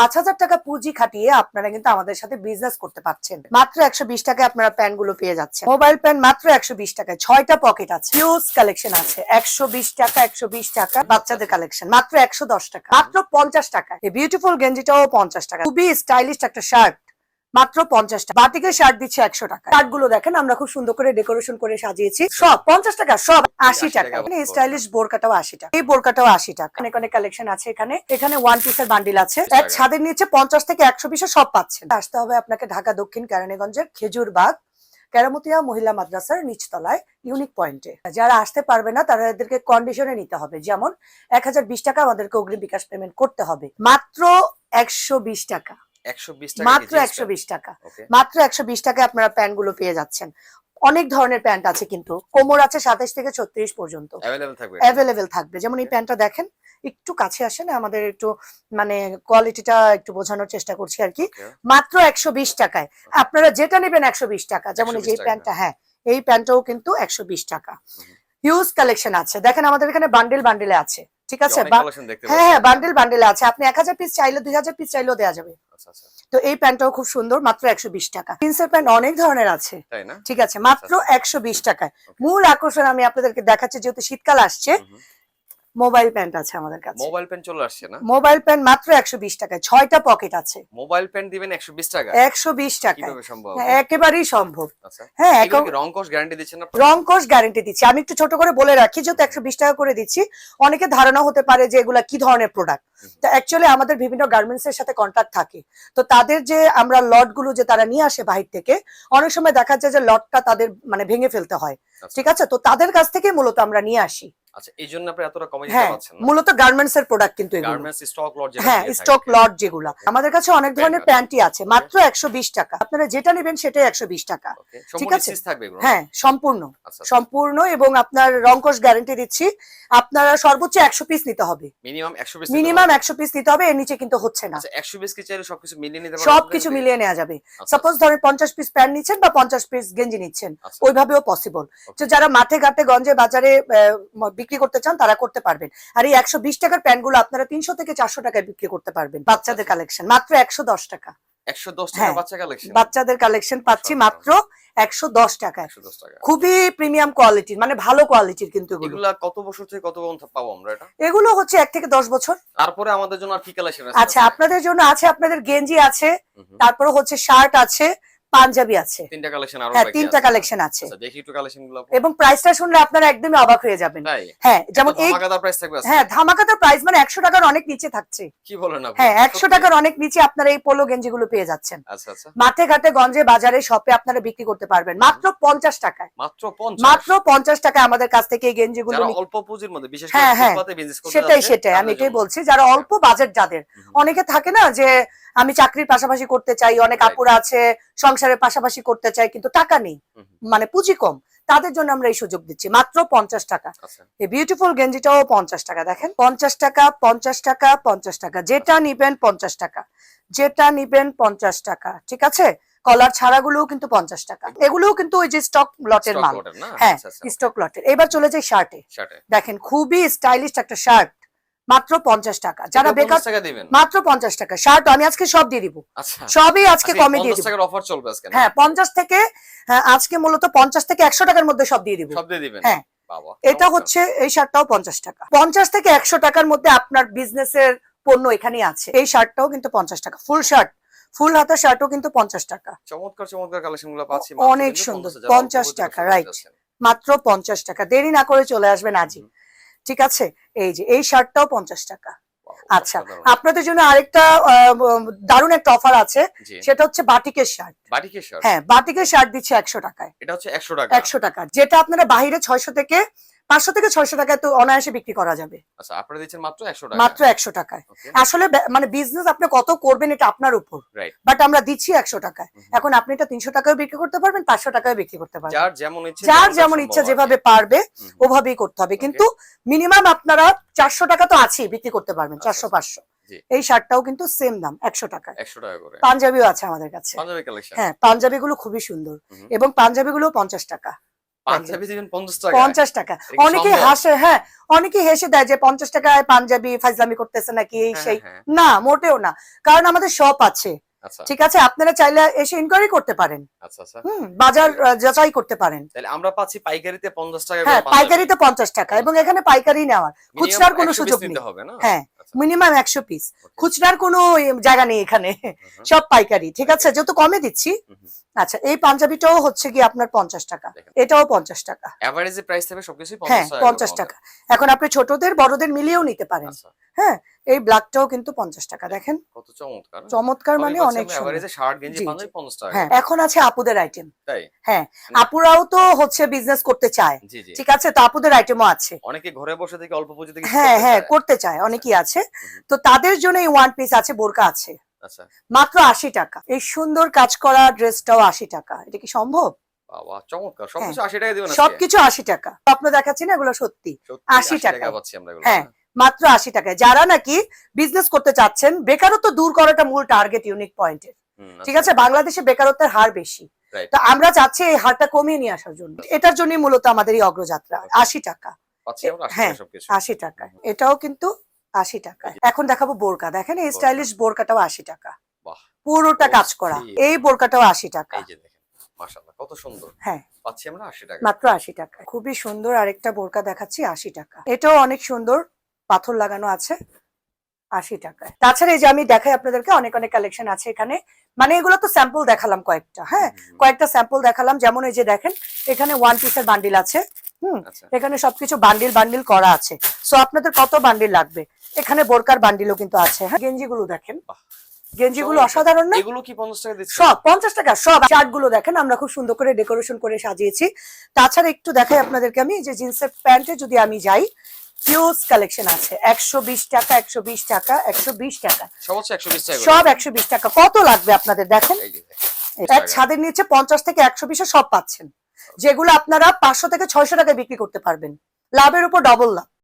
পাঁচ হাজার টাকা পুঁজি খাটিয়ে আপনারা কিন্তু আমাদের সাথে বিজনেস করতে পারছেন। মাত্র একশো বিশ টাকায় আপনারা প্যান্টগুলো পেয়ে যাচ্ছেন। মোবাইল প্যান্ট মাত্র একশো বিশ টাকায়। ছয়টা পকেট আছে। হিউজ কালেকশন আছে। একশো বিশ টাকা, একশো বিশ টাকা। বাচ্চাদের কালেকশন মাত্র একশো দশ টাকা। মাত্র পঞ্চাশ টাকা এই বিউটিফুল গেঞ্জিটাও পঞ্চাশ টাকা। খুবই স্টাইলিশ একটা শার্ট মাত্র পঞ্চাশ টাকা। বাটিকের শার্ট দিচ্ছে একশো টাকা। শার্টগুলো দেখেন আমরা খুব সুন্দর করে ডেকোরেশন করে সাজিয়েছি। সব পঞ্চাশ টাকা সব আশি টাকা। স্টাইলিশ বোরকাটাও আশি টাকা। এই বোরকাটাও আশি টাকা। অনেক অনেক কালেকশন আছে এখানে। এখানে ওয়ান পিসের বান্ডিল আছে। এক ছাদের নিচে পঞ্চাশ থেকে একশো পিসে সব পাচ্ছেন। আসতে হবে আপনাকে ঢাকা দক্ষিণ কেরানীগঞ্জের খেজুরবাগ কেরামতিয়া মহিলা মাদ্রাসার নিচতলায় ইউনিক পয়েন্টে যারা আসতে পারবে না তারা এদেরকে কন্ডিশনে নিতে হবে। যেমন এক হাজার বিশ টাকা আমাদেরকে অগ্রিম বিকাশ পেমেন্ট করতে হবে। মাত্র একশো একশো বিশ টাকা। মাত্র একশো বিশ টাকা। মাত্র একশো বিশ টাকায় আপনারা প্যান্টগুলো পেয়ে যাচ্ছেন। অনেক ধরনের প্যান্ট আছে কিন্তু কোমর আছে সাতাশ থেকে ছত্রিশ পর্যন্ত। অ্যাভেলেবেল থাকবে যেমন এই প্যান্টটা দেখেন একটু কাছে আসেন আমাদের একটু মানে কোয়ালিটিটা একটু বোঝানোর চেষ্টা করছি আর কি। মাত্র একশো বিশ টাকায়। আপনারা যেটা নেবেন একশো বিশ টাকা। যেমন এই যে 120 এই টাকা। প্যান্টটা হ্যাঁ এই প্যান্টটাও কিন্তু একশো বিশ টাকা। হিউজ কালেকশন আছে। দেখেন আমাদের এখানে বান্ডেল বান্ডেলে আছে। ঠিক আছে? হ্যাঁ হ্যাঁ। বান্ডেল বান্ডেলে আছে। আপনি এক হাজার পিস চাইলে দুই হাজার পিস চাইলেও দেওয়া যাবে। তো এই প্যান্টটাও খুব সুন্দর মাত্র একশো বিশ টাকা। জিন্সের প্যান্ট অনেক ধরনের আছে। তাই না? ঠিক আছে মাত্র একশো বিশ টাকায়। মূল আকর্ষণ আমি আপনাদেরকে দেখাচ্ছি যেহেতু শীতকাল আসছে মোবাইল প্যান্ট আছে আমাদের কাছে। মোবাইল পেন চলে আসছে না? মোবাইল প্যান্ট মাত্র একশো বিশ টাকায় ছয়টা পকেট আছে। মোবাইল পেন দিবেন একশো বিশ টাকা? একশো বিশ টাকায়। কীভাবে সম্ভব? হ্যাঁ, একেবারেই সম্ভব। আচ্ছা। হ্যাঁ রং কোর্স গ্যারান্টি দিচ্ছেন না? রং কোর্স গ্যারেন্টি দিচ্ছি। আমি একটু ছোট করে বলে রাখি যেহেতু একশো বিশ টাকা করে দিচ্ছি। অনেকে ধারণা হতে পারে যে এগুলা কি ধরনের প্রোডাক্ট। তো অ্যাকচুয়ালি আমাদের বিভিন্ন গার্মেন্টস এর সাথে কন্ট্যাক্ট থাকে। তো তাদের যে আমরা লটগুলো যে তারা নিয়ে আসে বাহির থেকে অনেক সময় দেখা যায় যে লটটা তাদের মানে ভেঙে ফেলতে হয়। আচ্ছা। ঠিক আছে? তো তাদের কাছ থেকে মূলত আমরা নিয়ে আসি। আচ্ছা এই জন্য আপনি এতটা কমে দিতে হ্যাঁ পারছেন মূলত গার্মেন্টস এর প্রোডাক্ট কিন্তু এগুলো। গার্মেন্টস স্টক লট যেটা হ্যাঁ স্টক লট যেগুলো। আমাদের কাছে অনেক ধরনের প্যান্টই আছে মাত্র একশো বিশ টাকা। আপনারা যেটা নেবেন সেটাই একশো বিশ টাকা। ঠিক আছে। থাকবে এগুলো? হ্যাঁ সম্পূর্ণ। আচ্ছা সম্পূর্ণ এবং আপনার রংকশ গ্যারান্টি দিচ্ছি। আপনারা সর্বোচ্চ একশো পিস নিতে হবে। মিনিমাম একশো পিস মিনিমাম একশো পিস নিতে হবে এর নিচে কিন্তু হচ্ছে না। আচ্ছা পিস কি চাইলে সবকিছু মিলিয়ে নিতে পারবেন? সবকিছু মিলিয়ে নেওয়া যাবে। আচ্ছা, সাপোজ ধরেন পঞ্চাশ পিস প্যান্ট নিচ্ছেন বা পঞ্চাশ পিস গেঞ্জি নিচ্ছেন। আচ্ছা। ওইভাবেও পসিবল তো যারা মাঠে ঘাটে গঞ্জে বাজারে বিক্রি করতে চান তারা করতে পারবেন। আর এই একশো বিশ টাকার প্যান্টগুলো আপনারা তিনশো থেকে চারশো টাকায় বিক্রি করতে পারবেন। বাচ্চাদের কালেকশন মাত্র একশো দশ টাকা। হ্যাঁ, বাচ্চাদের কালেকশন পাচ্ছি আচ্ছা। মাত্র একশো দশ টাকায়। টাকা। খুবই প্রিমিয়াম কোয়ালিটির মানে ভালো কোয়ালিটির কিন্তু কত বছর থেকে কত পাবো আমরা এটা? এগুলো হচ্ছে এক থেকে দশ বছর। তারপরে আমাদের জন্য আর কি কালেকশন আচ্ছা আপনাদের জন্য আছে আপনাদের গেঞ্জি আছে তারপরে হচ্ছে শার্ট আছে পাঞ্জাবি আছে। তিনটা কালেকশন আরও হ্যাঁ তিনটা কালেকশন আছে। আচ্ছা দেখি একটু কালেকশনগুলো এবং প্রাইসটা শুনলে আপনারা একদমই অবাক হয়ে যাবেন। হ্যাঁ যেমন এই ধামাকাদার প্রাইস থাকবে হ্যাঁ ধামাকাতার প্রাইস মানে একশো টাকার অনেক নিচে থাকছে। কি বলেন আপনি? হ্যাঁ একশো সত্যি? টাকার অনেক নিচে আপনারা এই পোলো গেঞ্জি গুলো পেয়ে যাচ্ছেন। আচ্ছা আচ্ছা। মাঠে ঘাটে গঞ্জে বাজারে শপে আপনারা বিক্রি করতে পারবেন। মাত্র পঞ্চাশ টাকায়। মাত্র পঞ্চাশ? মাত্র পঞ্চাশ টাকায় আমাদের কাছ থেকে এই গেঞ্জি গুলো যারা অল্প পুঁজির মধ্যে বিশেষ করে হ্যাঁ, হ্যাঁ। ফুটপাতে বিজনেস করতে সেটাই সেটাই। আমি এটাই বলছি যারা অল্প বাজেট যাদের অনেকে থাকে না যে আমি চাকরির পাশাপাশি করতে চাই অনেক. আপুরা আছে সংসারের পাশাপাশি করতে চাই কিন্তু টাকা নেই। মানে পুঁজি কম। তাদের জন্য আমরা এই সুযোগ দিচ্ছি। মাত্র পঞ্চাশ টাকা। আচ্ছা। এই বিউটিফুল গেঞ্জিটাও পঞ্চাশ টাকা। দেখেন পঞ্চাশ টাকা পঞ্চাশ টাকা পঞ্চাশ টাকা। যেটা নিবেন পঞ্চাশ টাকা। যেটা নিবেন পঞ্চাশ টাকা। ঠিক আছে? কলার ছাড়াগুলোও কিন্তু পঞ্চাশ টাকা। এগুলোও কিন্তু ওই যে স্টক লটের মাল? হ্যাঁ আচ্ছা, আচ্ছা, স্টক লটের এবার চলে যাই শার্টে। দেখেন খুবই স্টাইলিশ একটা শার্ট মাত্র পঞ্চাশ টাকা। যারা বেকার 50 টাকা দিবেন? মাত্র পঞ্চাশ টাকা। শার্ট আমি আজকে সব দিয়ে দিব। আচ্ছা। সবই আজকে আজকে কমে দিয়ে দিব? হ্যাঁ পঞ্চাশ থেকে হ্যাঁ, আজকে মূলত পঞ্চাশ থেকে একশো টাকার মধ্যে সব দিয়ে দিব। হ্যাঁ। এটা হচ্ছে এই শার্টটাও পঞ্চাশ টাকা। পঞ্চাশ থেকে একশো টাকার মধ্যে আপনার বিজনেসের পণ্য এখানেই আছে। এই শার্টটাও কিন্তু পঞ্চাশ টাকা। ফুল শার্ট ফুল হাতা শার্টও কিন্তু পঞ্চাশ টাকা। চমৎকার চমৎকার কালেকশনগুলো পাচ্ছি অনেক সুন্দর, 50 টাকা, রাইট মাত্র পঞ্চাশ টাকা। দেরি না করে চলে আসবেন আজই। ঠিক আছে? এই যে এই শার্টটাও পঞ্চাশ টাকা। আচ্ছা আপনাদের জন্য আরেকটা আহ, দারুণ একটা অফার আছে। সেটা হচ্ছে বাটিকের শার্ট। বাটিকের শার্ট? হ্যাঁ বাটিকের শার্ট দিচ্ছে একশো টাকায়। এটা হচ্ছে 100 টাকা। একশো টাকা। যেটা আপনারা বাহিরে ছয়শো থেকে পাঁচশো থেকে ছয়শো টাকায় তো অনায়াসে বিক্রি করা যাবে। আচ্ছা আপনারা দিচ্ছেন মাত্র 100 টাকা মাত্র একশো টাকায়। আসলে মানে বিজনেস আপনি কত করবেন এটা আপনার উপর। বাট আমরা দিচ্ছি একশো টাকায়। এখন আপনি এটা তিনশো টাকায় বিক্রি করতে পারবেন পাঁচশো টাকায় বিক্রি করতে পারবেন। যার যেমন ইচ্ছে যার যেমন ইচ্ছা যেভাবে পারবে। ওভাবেই করতে হবে। কিন্তু মিনিমাম আপনারা চারশো টাকা তো আছেই বিক্রি করতে পারবেন আচ্ছা, চারশো আচ্ছা। পাঁচশো। এই শার্টটাও কিন্তু সেম দাম একশো টাকায়। 100 টাকা করে। পাঞ্জাবিও আছে আমাদের কাছে। হ্যাঁ পাঞ্জাবি গুলো খুবই সুন্দর। এবং পাঞ্জাবি গুলো পঞ্চাশ টাকা। পাঞ্জাবি দিবেন পঞ্চাশ টাকা পঞ্চাশ টাকা। অনেকে হাসে হ্যাঁ অনেকে হেসে দেয় যে পঞ্চাশ টাকায় পাঞ্জাবি ফাইজলামি করতেছে নাকি এই হ্যাঁ, সেই। হ্যাঁ, না মোটেও না। কারণ আমাদের শপ আছে। আচ্ছা। ঠিক আছে? আপনারা চাইলে এসে ইনকোয়ারি করতে পারেন। আচ্ছা আচ্ছা। হুম বাজার যাচাই করতে পারেন। তাহলে আমরা পাচ্ছি পাইকারিতে পঞ্চাশ টাকা হ্যাঁ পাইকারিতে পঞ্চাশ টাকা এবং এখানে পাইকারি নেওয়ার। খুচরার কোনো সুযোগ নেই। হবে না? হ্যাঁ। মিনিমাম একশো পিস খুচরার কোনো জায়গা নেই এখানে। সব পাইকারি। ঠিক আছে? যেহেতু কমে দিচ্ছি। হুম। আচ্ছা এই পাঞ্জাবিটাও হচ্ছে কি আপনার পঞ্চাশ টাকা। এটাও পঞ্চাশ টাকা। প্রাইস থাকবে সবকিছু হ্যাঁ পঞ্চাশ টাকা এখন আপনি ছোটদের বড়দের মিলিয়েও নিতে পারেন। আচ্ছা। হ্যাঁ? এই ব্ল্যাকটাও কিন্তু পঞ্চাশ টাকা দেখেন। কত চমৎকার। চমৎকার মানে অনেক টাকা। হ্যাঁ এখন আছে আপুদের আইটেম হ্যাঁ আপুরাও তো হচ্ছে বিজনেস করতে চায়। ঠিক আছে তো আপুদের আইটেমও আছে। অনেকে ঘরে বসে থেকে অল্প পুঁজি থেকে হ্যাঁ হ্যাঁ করতে চায় অনেকেই আছে। তো তাদের জন্য এই ওয়ান পিস আছে বোরকা আছে। আচ্ছা। মাত্র আশি টাকা। এই সুন্দর কাজ করা ড্রেসটাও আশি টাকা। এটা কি সম্ভব? সবকিছু আশি টাকা। স্বপ্ন দেখাচ্ছি না এগুলো সত্যি। আশি 80 টাকায়। পাচ্ছি আমরা এগুলো। হ্যাঁ। মাত্র আশি টাকায়। যারা নাকি বিজনেস করতে চাচ্ছেন বেকারত্ব দূর করাটা মূল টার্গেট ইউনিক পয়েন্টের ঠিক আচ্ছা। আছে? বাংলাদেশে বেকারত্বের হার বেশি. তো আমরা চাচ্ছি এই হারটা কমিয়ে নিয়ে আসার জন্য। এটার জন্যই মূলত আমাদের এই অগ্রযাত্রা। আশি টাকা। হ্যাঁ, আশি টাকা। এটাও কিন্তু আশি টাকা। এখন দেখাবো বোরকা। দেখেন এই স্টাইলিশ বোরকাটাও আশি টাকা। পুরোটা কাজ করা। এই বোরকাটাও আশি টাকা। কত সুন্দর। হ্যাঁ। পাচ্ছি আমরা আশি টাকা। মাত্র আশি টাকা খুবই সুন্দর আরেকটা বোরকা দেখাচ্ছি আশি টাকা। এটাও অনেক সুন্দর। পাথর লাগানো আছে আশি টাকায়। তাছাড়া এই যে আমি দেখাই আপনাদেরকে অনেক অনেক কালেকশন আছে এখানে। মানে এগুলো তো স্যাম্পল দেখালাম কয়েকটা হ্যাঁ? কয়েকটা স্যাম্পল দেখালাম। যেমন এই যে দেখেন এখানে ওয়ান পিসের বান্ডিল আছে হুম? আচ্ছা। এখানে সবকিছু বান্ডিল বান্ডিল করা আছে। সো আপনাদের কত বান্ডিল লাগবে? এখানে বোরকার বান্ডিলও কিন্তু আছে হ্যাঁ? গেঞ্জিগুলো দেখেন। গেঞ্জিগুলো অসাধারণ না? এগুলো কি পঞ্চাশ টাকা দিচ্ছে? সব পঞ্চাশ টাকা সব চার্টগুলো দেখেন আমরা খুব সুন্দর করে ডেকোরেশন করে সাজিয়েছি। তাছাড়া একটু দেখাই আপনাদেরকে আমি যে জিন্সের প্যান্টে যদি আমি যাই হিউজ কালেকশন আছে। একশো বিশ টাকা একশো বিশ টাকা একশো বিশ টাকা। সব একশো বিশ টাকা কত লাগবে আপনাদের দেখেন। এক ছাদের নিচে পঞ্চাশ থেকে একশো বিশে সব পাচ্ছেন। যেগুলো আপনারা পাঁচশো থেকে ছয়শো টাকায় বিক্রি করতে পারবেন। লাভের উপর ডবল লাভ।